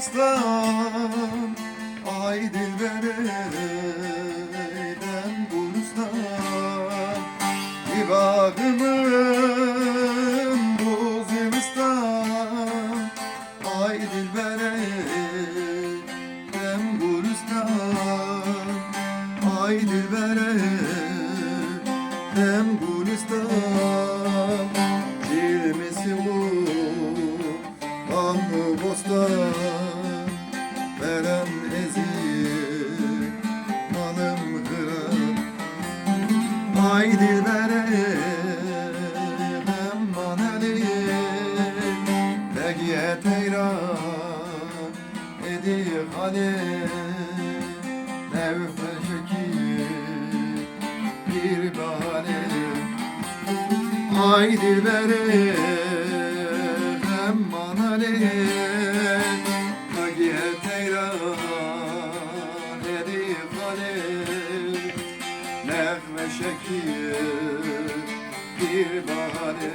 Gülistan Ay dilber eylem Gülistan İbadımın bu zimistan Ay dilber eylem Gülistan Ay dilber eylem Gülistan Cilmesi bu Haydi vereyim Emman edeyim Begiye teyra Edeyim hadi. Nevfel şeki Bir bahane Haydi vereyim Nevfe şekil bir bahane